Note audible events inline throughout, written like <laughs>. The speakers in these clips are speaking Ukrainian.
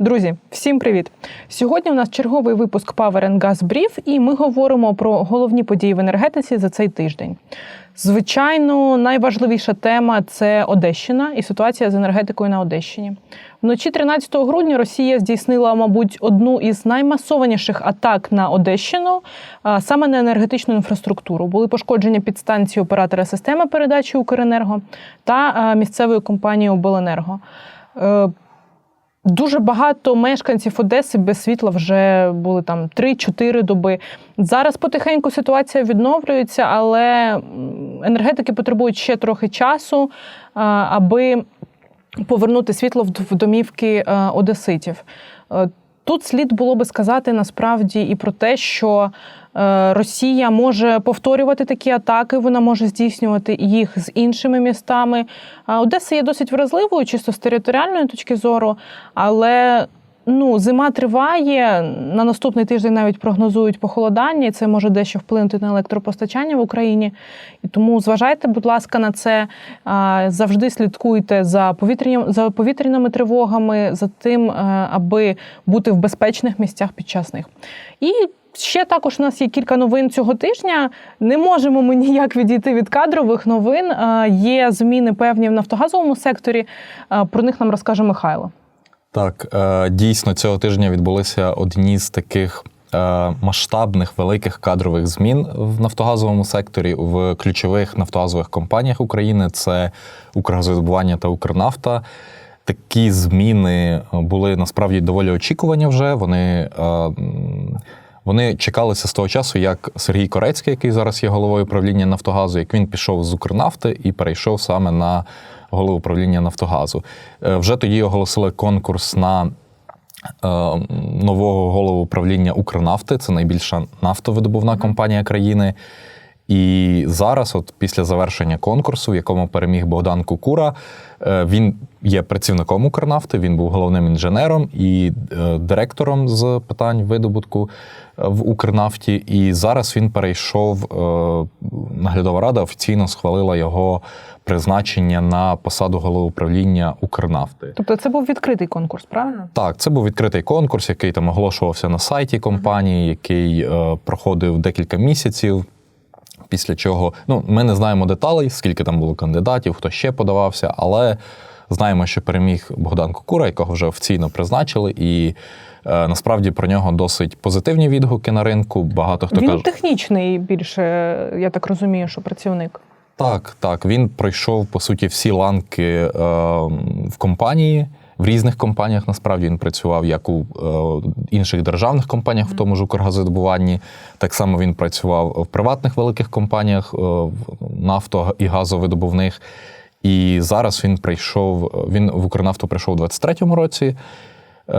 Друзі, всім привіт! Сьогодні у нас черговий випуск Power and Gas Brief, і ми говоримо про головні події в енергетиці за цей тиждень. Звичайно, найважливіша тема це Одещина і ситуація з енергетикою на Одещині. Вночі 13 грудня Росія здійснила, мабуть, одну із наймасованіших атак на Одещину, а саме на енергетичну інфраструктуру. Були пошкоджені підстанції оператора системи передачі Укренерго та місцевої компанії Обленерго. Дуже багато мешканців Одеси без світла вже були там 3-4 доби. Зараз потихеньку ситуація відновлюється, але енергетики потребують ще трохи часу, аби повернути світло в домівки е, одеситів. Е, Тут слід було би сказати насправді і про те, що Росія може повторювати такі атаки, вона може здійснювати їх з іншими містами. Одеса є досить вразливою, чисто з територіальної точки зору, але ну, зима триває. На наступний тиждень навіть прогнозують похолодання, і це може дещо вплинути на електропостачання в Україні. І тому зважайте, будь ласка, на це. Завжди слідкуйте за повітряним за повітряними тривогами, за тим, е, аби бути в безпечних місцях під час них. І ще також у нас є кілька новин цього тижня. Не можемо ми ніяк відійти від кадрових новин. Е, Є зміни певні в нафтогазовому секторі. Е, Про них нам розкаже Михайло. Так, е, дійсно, цього тижня відбулися одні з таких е, масштабних великих кадрових змін в нафтогазовому секторі в ключових нафтогазових компаніях України. Це Укргазовидобування та Укрнафта. Такі зміни були насправді доволі очікувані вже. Вони, е, вони чекалися з того часу, як Сергій Корецький, який зараз є головою управління Нафтогазу, як він пішов з Укрнафти і перейшов саме на голову управління Нафтогазу. Е, Вже тоді оголосили конкурс на е, нового голову управління Укрнафти. Це найбільша нафтовидобувна компанія країни. І зараз, от після завершення конкурсу, в якому переміг Богдан Кукура, е, він є працівником Укрнафти, він був головним інженером і директором з питань видобутку в Укрнафті. І зараз він перейшов. е, Наглядова рада офіційно схвалила його призначення на посаду голови управління Укрнафти. Тобто, це був відкритий конкурс, правильно? Так, це був відкритий конкурс, який там оголошувався на сайті компанії, який е, проходив декілька місяців. Після чого ну ми не знаємо деталей, скільки там було кандидатів, хто ще подавався, але знаємо, що переміг Богдан Кукура, якого вже офіційно призначили, і насправді про нього досить позитивні відгуки на ринку. Багато хто Він каже, технічний більше, я так розумію, що працівник. так, так, він пройшов по суті всі ланки е, в компанії. В різних компаніях насправді він працював як у е, інших державних компаніях, в тому ж Укргазодобуванні. Так само він працював в приватних великих компаніях, е, в нафто і газовидобувних. І зараз він прийшов. Він в Укрнафту прийшов у 23-му році е,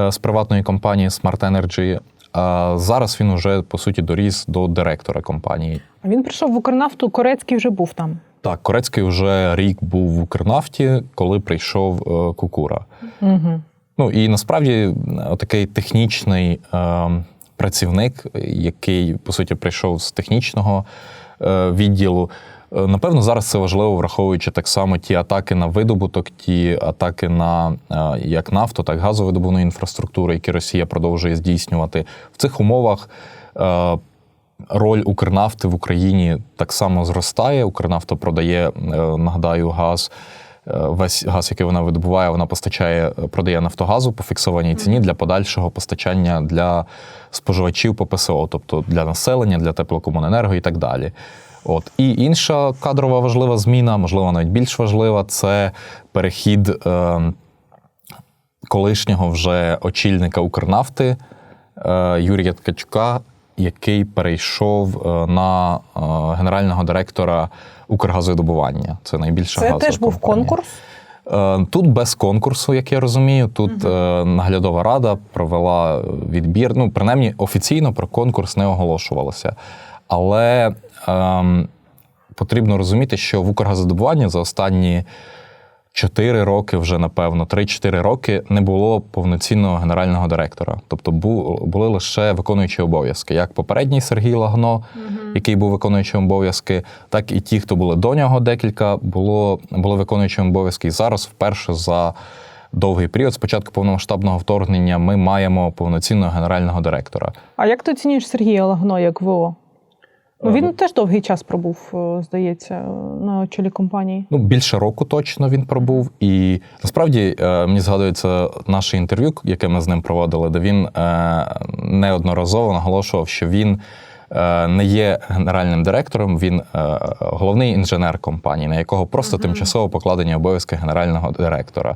з приватної компанії Smart Energy. А зараз він уже по суті доріс до директора компанії. А Він прийшов в Укрнафту, Корецький вже був там. Так, Корецький вже рік був в Укрнафті, коли прийшов е, Кукура. Угу. Ну і насправді е, такий технічний е, працівник, який по суті прийшов з технічного е, відділу. Е, Напевно, зараз це важливо, враховуючи так само ті атаки на видобуток, ті атаки на е, як нафту, так і газовидобувну інфраструктуру, які Росія продовжує здійснювати в цих умовах. е, Роль Укрнафти в Україні так само зростає. Укрнафта продає, нагадаю, газ. Весь газ, який вона видобуває, вона постачає, продає Нафтогазу по фіксованій ціні для подальшого постачання для споживачів по ПСО, тобто для населення, для теплокомуненерго і так далі. От і інша кадрова важлива зміна, можливо, навіть більш важлива, це перехід е, колишнього вже очільника Укрнафти е, Юрія Ткачука, який перейшов е, на е, генерального директора Укргазодобування. Це найбільша Це газова теж був компанія. конкурс. Е, Тут без конкурсу, як я розумію. Тут е, наглядова рада провела відбір. Ну, принаймні, офіційно про конкурс не оголошувалося. Але потрібно розуміти, що в Укргазодобуванні за останні 4 роки, вже напевно, 3-4 роки не було повноцінного генерального директора. Тобто бу- були лише виконуючі обов'язки, як попередній Сергій Лагно, який був виконуючим обов'язки, так і ті, хто були до нього декілька, було, були виконуючими обов'язки. І зараз вперше за довгий період. Спочатку повномасштабного вторгнення ми маємо повноцінного генерального директора. А як ти оцінюєш Сергія Лагно як ВО? Ну, він теж довгий час пробув, е, здається, на чолі компанії. Ну, більше року точно він пробув. І насправді е, мені згадується наше інтерв'ю, яке ми з ним проводили, де він е, неодноразово наголошував, що він не є генеральним директором, він головний інженер компанії, на якого просто Мгм. тимчасово покладені обов'язки генерального директора.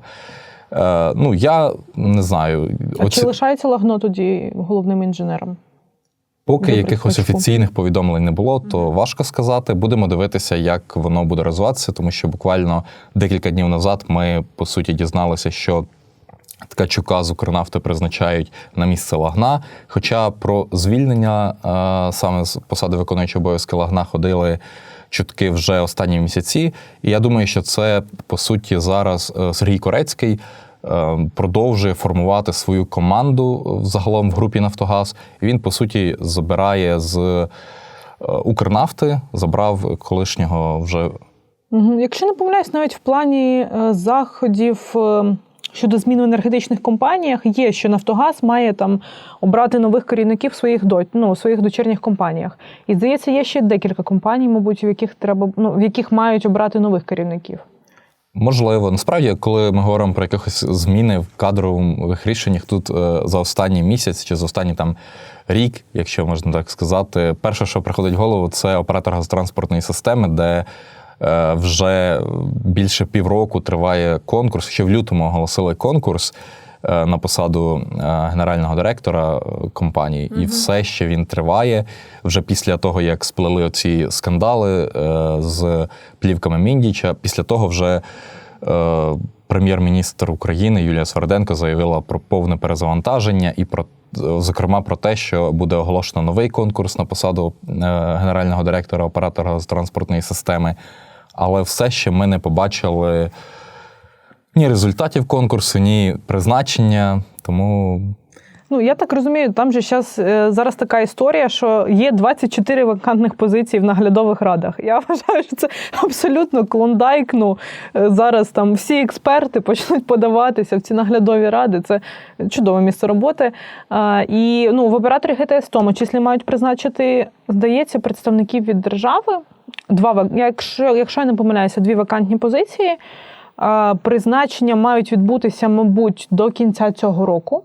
Ну, я не знаю, А оці- чи лишається Лагно тоді головним інженером? Поки Добре, якихось точку. офіційних повідомлень не було, то важко сказати. Будемо дивитися, як воно буде розвиватися, тому що буквально декілька днів назад ми по суті дізналися, що Ткачука з Укрнафти призначають на місце Лагна. Хоча про звільнення е, саме з посади виконуючого обов'язки Лагна ходили чутки вже останні місяці. І я думаю, що це по суті зараз е, Сергій Корецький продовжує формувати свою команду е, загалом в групі Нафтогаз. І він, по суті, забирає з е, Укрнафти, забрав колишнього вже. Якщо не помиляюсь, навіть в плані е, заходів щодо змін в енергетичних компаніях є, що Нафтогаз має там обрати нових керівників в своїх до, ну, своїх дочірніх компаніях. І здається, є ще декілька компаній, мабуть, в яких треба ну, в яких мають обрати нових керівників. Можливо, насправді, коли ми говоримо про якихось зміни в кадрових рішеннях, тут е, за останній місяць чи за останній там рік, якщо можна так сказати, перше, що приходить в голову, це оператор газотранспортної системи, де е, вже більше півроку триває конкурс. Ще в лютому оголосили конкурс на посаду е, генерального директора е, компанії, і все ще він триває. Вже після того, як сплели оці скандали е, з плівками Міндіча, після того вже е, прем'єр-міністр України Юлія Сверденко заявила про повне перезавантаження і про зокрема про те, що буде оголошено новий конкурс на посаду е, генерального директора оператора з транспортної системи. Але все ще ми не побачили ні результатів конкурсу, ні призначення. Тому Ну, я так розумію, там же щас, е, зараз така історія, що є 24 вакантних позицій в наглядових радах. Я <laughs> вважаю, що це абсолютно клондайк. Ну, е, зараз там всі експерти почнуть подаватися в ці наглядові ради. Це чудове місце роботи. А, і ну, в операторі ГТС в тому числі мають призначити, здається, представників від держави. Два, якщо, якщо я не помиляюся, дві вакантні позиції. Призначення мають відбутися, мабуть, до кінця цього року.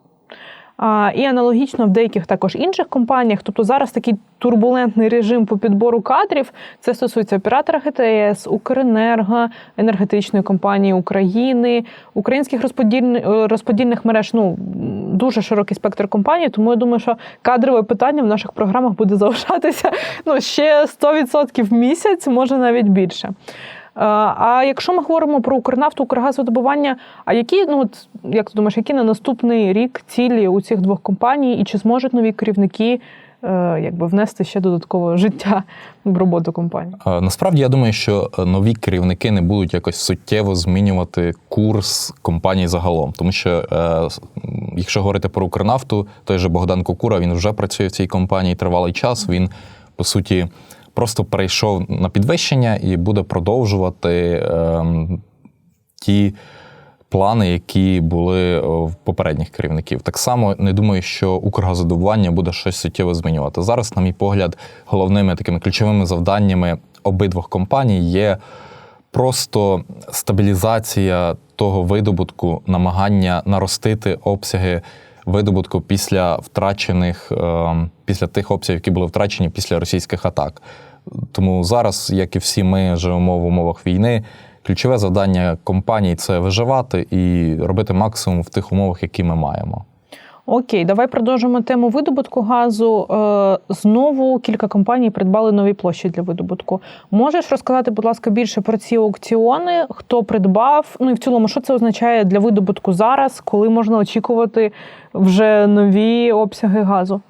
І аналогічно в деяких також інших компаніях. Тобто зараз такий турбулентний режим по підбору кадрів. Це стосується оператора ГТС, Укренерго, енергетичної компанії України, українських розподільни- е, розподільних мереж. Ну дуже широкий спектр компаній. Тому я думаю, що кадрове питання в наших програмах буде <laughs> залишатися ну, ще 100% в місяць, може навіть більше. Е, А якщо ми говоримо про Укрнафту, Укргазвидобування, а які, ну от як ти думаєш, які на наступний рік цілі у цих двох компаній, і чи зможуть нові керівники е, якби внести ще додаткове життя в роботу компанії? Е, Насправді я думаю, що нові керівники не будуть якось суттєво змінювати курс компанії загалом. Тому що, якщо говорити про Укрнафту, той же Богдан Кукура він вже працює в цій компанії тривалий час. Він по суті просто перейшов на підвищення і буде продовжувати ем, ті. Плани, які були е, в попередніх керівників, так само не думаю, що Укргазодобування буде щось суттєво змінювати. Зараз, на мій погляд, головними такими ключовими завданнями обидвох компаній є просто стабілізація того видобутку, намагання наростити обсяги видобутку після втрачених, е, після тих обсягів, які були втрачені після російських атак. Тому зараз, як і всі ми живемо в умовах війни, ключове завдання компаній це виживати і робити максимум в тих умовах, які ми маємо. Окей, давай продовжимо тему видобутку газу. Е, Знову кілька компаній придбали нові площі для видобутку. Можеш розказати, будь ласка, більше про ці аукціони? Хто придбав? Ну і в цілому, що це означає для видобутку зараз, коли можна очікувати вже нові обсяги газу?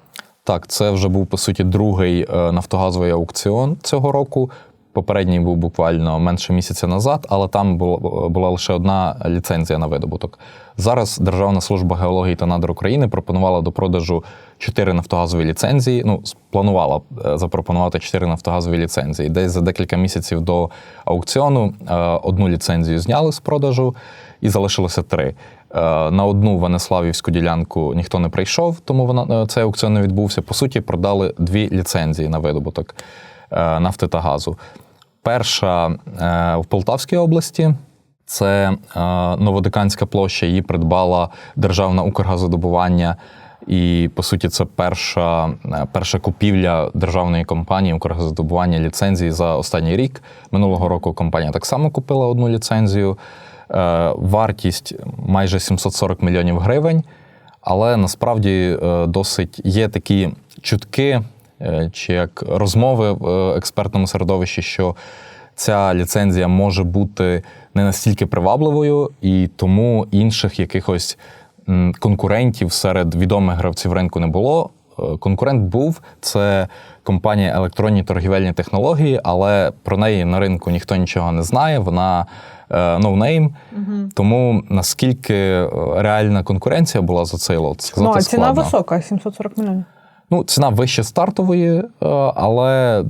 Так, це вже був по суті другий е, нафтогазовий аукціон цього року. Попередній був буквально менше місяця назад, але там було, була лише одна ліцензія на видобуток. Зараз Державна служба геології та надр України пропонувала до продажу чотири нафтогазові ліцензії. Ну, планувала е, запропонувати чотири нафтогазові ліцензії. Десь за декілька місяців до аукціону е, одну ліцензію зняли з продажу і залишилося три. На одну Венеславівську ділянку ніхто не прийшов, тому вона цей аукціон не відбувся. По суті, продали дві ліцензії на видобуток нафти та газу. Перша в Полтавській області. Це Новодиканська площа, її придбала Державна Укргазодобування. І по суті, це перша перша купівля державної компанії Укргазодобування ліцензії за останній рік. Минулого року компанія так само купила одну ліцензію. Вартість майже 740 мільйонів гривень. Але насправді досить є такі чутки чи як розмови в експертному середовищі, що ця ліцензія може бути не настільки привабливою, і тому інших якихось конкурентів серед відомих гравців ринку не було. Конкурент був це компанія електронні торгівельні технології, але про неї на ринку ніхто нічого не знає. Вона no name. Угу. Тому наскільки реальна конкуренція була за цей лот, сказати ну, а ціна складно. висока 740 мільйонів. Ну, ціна вище стартової, але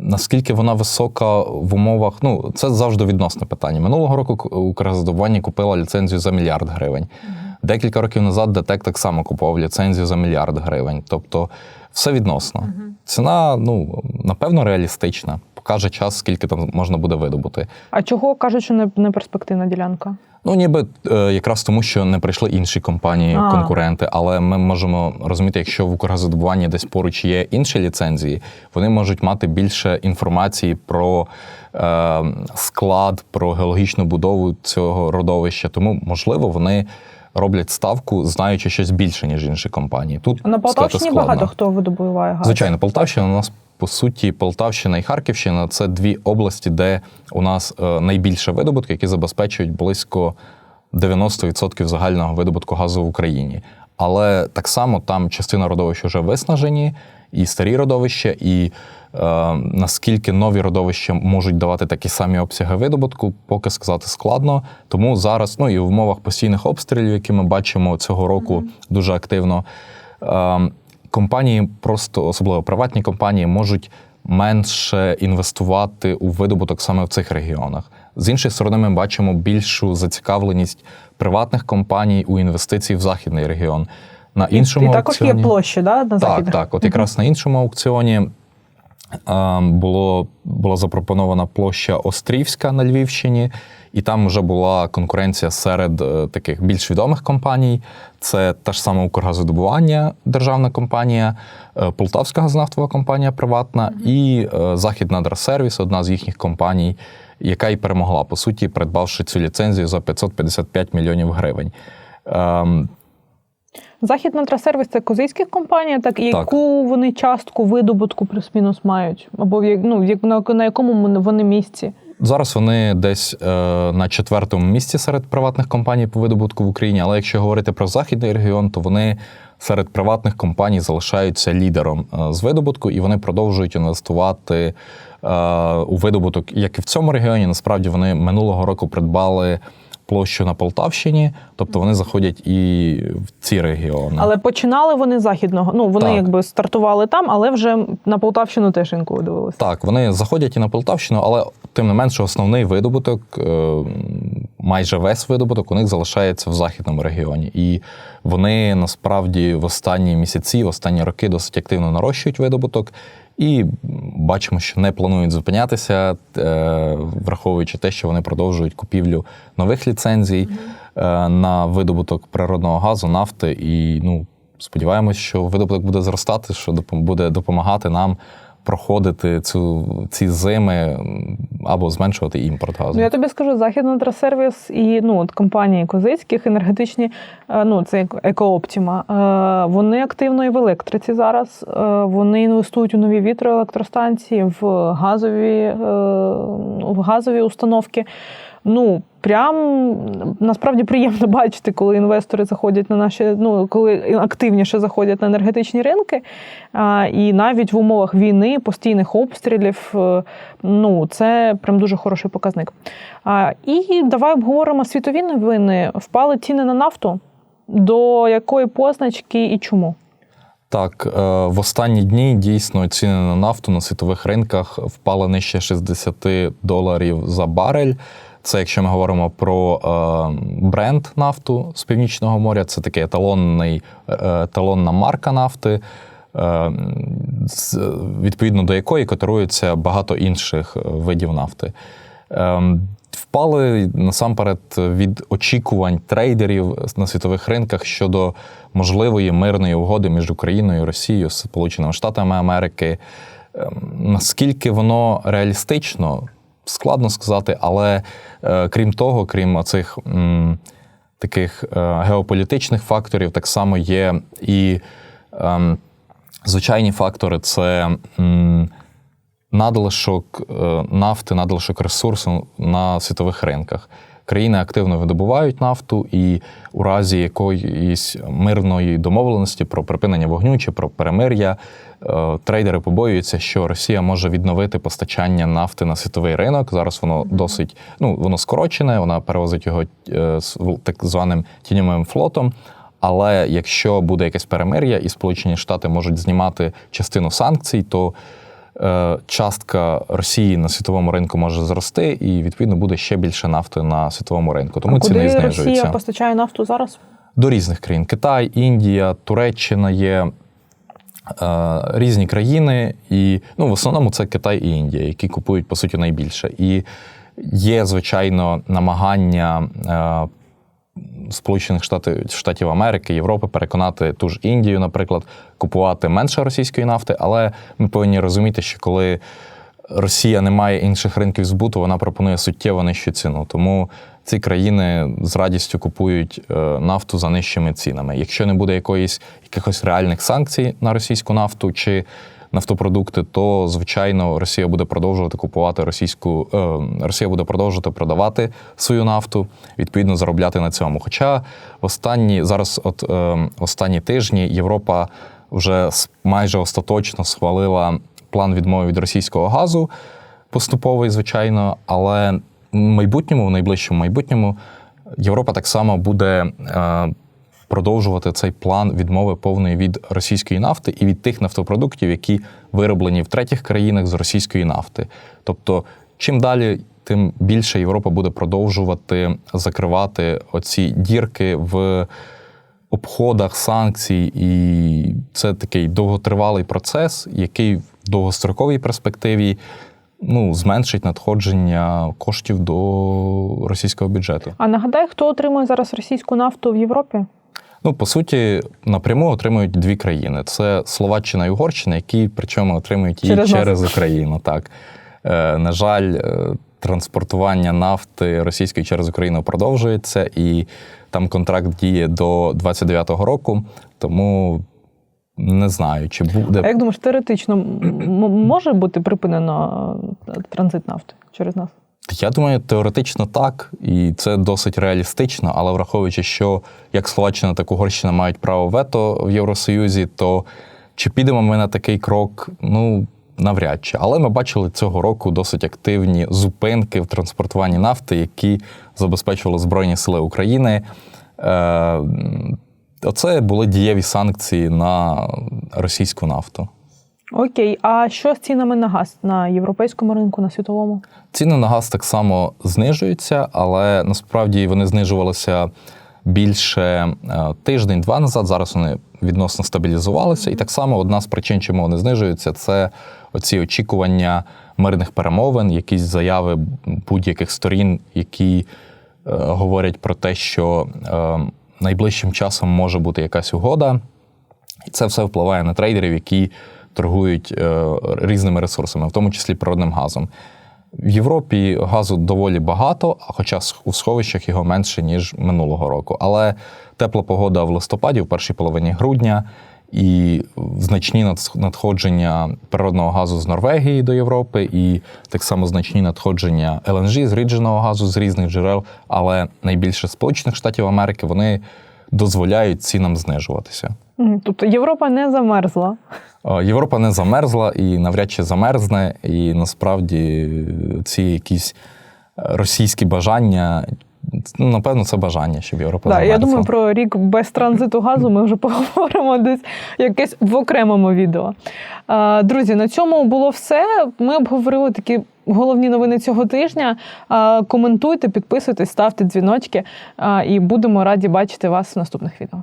наскільки вона висока в умовах, ну це завжди відносне питання. Минулого року Укргазодобування купила ліцензію за мільярд гривень. Декілька років назад ДТЕК так само купував ліцензію за мільярд гривень. Тобто все відносно. Ціна, ну напевно, реалістична. Покаже час, скільки там можна буде видобути. А чого кажуть, що не перспективна ділянка? Ну, ніби е, якраз тому, що не прийшли інші компанії, А. конкуренти. Але ми можемо розуміти, якщо в Укргазодобуванні десь поруч є інші ліцензії, вони можуть мати більше інформації про е, склад, про геологічну будову цього родовища. Тому, можливо, вони роблять ставку, знаючи щось більше, ніж інші компанії. Тут на Полтавщині складно. багато хто видобуває газ. Звичайно, Полтавщина у нас по суті Полтавщина і Харківщина це дві області, де у нас е, найбільше видобутки, які забезпечують близько 90% загального видобутку газу в Україні. Але так само там частина родовищ вже виснажені, і старі родовища, і е, наскільки нові родовища можуть давати такі самі обсяги видобутку, поки сказати складно. Тому зараз, ну і в умовах постійних обстрілів, які ми бачимо цього року дуже активно. Е, компанії, просто особливо приватні компанії, можуть менше інвестувати у видобуток саме в цих регіонах. З іншої сторони, ми бачимо більшу зацікавленість приватних компаній у інвестиції в західний регіон. На іншому І також аукціоні... є площі, да, на Так, західних? так. От якраз на іншому аукціоні було, була запропонована площа Острівська на Львівщині, і там вже була конкуренція серед е, таких більш відомих компаній. Це та ж сама Укргазодобування, державна компанія, е, Полтавська газнафтова компанія приватна і е, Західна Драсервіс, одна з їхніх компаній, яка і перемогла, по суті, придбавши цю ліцензію за 555 мільйонів гривень. Ем, Західна Трасервіс це козицьких компанія, так яку вони частку видобутку плюс-мінус мають? Або ну, на, якому вони- вони місці? Зараз вони десь е, на четвертому місці серед приватних компаній по видобутку в Україні. Але якщо говорити про західний регіон, то вони серед приватних компаній залишаються лідером е, з видобутку, і вони продовжують інвестувати е, у видобуток, як і в цьому регіоні. Насправді вони минулого року придбали площу на Полтавщині, тобто вони заходять і в ці регіони. Але починали вони з західного. Ну вони Так. якби стартували там, але вже на Полтавщину теж інколи дивилися. Так, вони заходять і на Полтавщину, але тим не менше, основний видобуток, е, майже весь видобуток, у них залишається в західному регіоні. І вони насправді в останні місяці, в останні роки досить активно нарощують видобуток. І бачимо, що не планують зупинятися, е, враховуючи те, що вони продовжують купівлю нових ліцензій е, на видобуток природного газу, нафти. І ну, сподіваємось, що видобуток буде зростати, що буде допомагати нам проходити цю, ці зими або зменшувати імпорт газу. Ну я тобі скажу, Західна Трасервіс і ну от компанії козицьких енергетичні, е, ну це Екооптіма. е, Вони активно і в електриці зараз. е, Вони інвестують у нові вітроелектростанції, в газові, е, в газові установки. Ну, прям насправді приємно <laughs> бачити, коли інвестори заходять на наші, ну коли активніше заходять на енергетичні ринки. А, і навіть в умовах війни, постійних обстрілів, е, ну це прям дуже хороший показник. А, і давай обговоримо світові новини. Впали ціни на нафту. До якої позначки і чому? Так, е, в останні дні дійсно ціни на нафту на світових ринках впали нижче 60 доларів за барель. Це якщо ми говоримо про е, бренд нафту з Північного моря, це такий еталонний, е, еталонна марка нафти, е, відповідно до якої котирується багато інших е, видів нафти. Ем, Впали насамперед від очікувань трейдерів на світових ринках щодо можливої мирної угоди між Україною Росією, Сполученими Штатами Америки. Ем, Наскільки воно реалістично, складно сказати, але е, крім того, крім цих таких е, геополітичних факторів, так само є і е, звичайні фактори це. м, надлишок е, нафти, надлишок ресурсу на світових ринках. Країни активно видобувають нафту, і у разі якоїсь мирної домовленості про припинення вогню чи про перемир'я е, трейдери побоюються, що Росія може відновити постачання нафти на світовий ринок. Зараз воно досить ну воно скорочене, вона перевозить його е, так званим тіньовим флотом. Але якщо буде якесь перемир'я, і Сполучені Штати можуть знімати частину санкцій, то частка Росії на світовому ринку може зрости, і відповідно буде ще більше нафти на світовому ринку. Тому а ціни куди знижуються Росія постачає нафту зараз? до різних країн: Китай, Індія, Туреччина є. е, Різні країни, і ну, в основному це Китай і Індія, які купують по суті найбільше. І є, звичайно, намагання е, Сполучених Штатів, Штатів Америки, Європи переконати ту ж Індію, наприклад, купувати менше російської нафти, але ми повинні розуміти, що коли Росія не має інших ринків збуту, вона пропонує суттєво нижчу ціну. Тому ці країни з радістю купують е, нафту за нижчими цінами. Якщо не буде якоїсь якихось реальних санкцій на російську нафту чи нафтопродукти, то звичайно Росія буде продовжувати купувати російську, е, Росія буде продовжувати продавати свою нафту, відповідно заробляти на цьому. Хоча останні зараз, от е, останні тижні, Європа вже майже остаточно схвалила план відмови від російського газу, поступовий, звичайно, але в майбутньому, в найближчому майбутньому, Європа так само буде. е, Продовжувати цей план відмови повної від російської нафти і від тих нафтопродуктів, які вироблені в третіх країнах з російської нафти. Тобто, чим далі, тим більше Європа буде продовжувати закривати оці дірки в обходах санкцій, і це такий довготривалий процес, який в довгостроковій перспективі ну, зменшить надходження коштів до російського бюджету. А нагадай, хто отримує зараз російську нафту в Європі? Ну, по суті, напряму отримують дві країни: це Словаччина і Угорщина, які причому отримують її Через через. Україну. Так е, на жаль, е, транспортування нафти російської через Україну продовжується, і там контракт діє до 29-го року. Тому не знаю, чи буде А як думаєш, теоретично може бути припинено е, транзит нафти через нас? Я думаю, теоретично так, і це досить реалістично, але враховуючи, що як Словаччина, так Угорщина мають право вето в Євросоюзі, то чи підемо ми на такий крок? Ну, навряд чи. Але ми бачили цього року досить активні зупинки в транспортуванні нафти, які забезпечували Збройні Сили України. Е, Оце були дієві санкції на російську нафту. Окей, а що з цінами на газ на європейському ринку, на світовому? Ціни на газ так само знижуються, але насправді вони знижувалися більше е, тиждень-два назад. Зараз вони відносно стабілізувалися. І так само одна з причин, чому вони знижуються, це оці очікування мирних перемовин, якісь заяви будь-яких сторін, які е, говорять про те, що е, найближчим часом може бути якась угода. І це все впливає на трейдерів, які торгують е, різними ресурсами, в тому числі природним газом. В Європі газу доволі багато, хоча у сховищах його менше, ніж минулого року. Але тепла погода в листопаді, в першій половині грудня, і значні надходження природного газу з Норвегії до Європи, і так само значні надходження LNG, зрідженого газу з різних джерел, але найбільше Сполучених Штатів Америки вони дозволяють цінам знижуватися. Тобто Європа не замерзла. Е, Європа не замерзла і навряд чи замерзне. І насправді ці якісь російські бажання, ну, напевно, це бажання, щоб Європа замерзла. я думаю, про рік без транзиту газу ми вже <laughs> поговоримо десь якесь в окремому відео. Е, Друзі, на цьому було все. Ми обговорили такі головні новини цього тижня. Е, Коментуйте, підписуйтесь, ставте дзвіночки, і будемо раді бачити вас в наступних відео.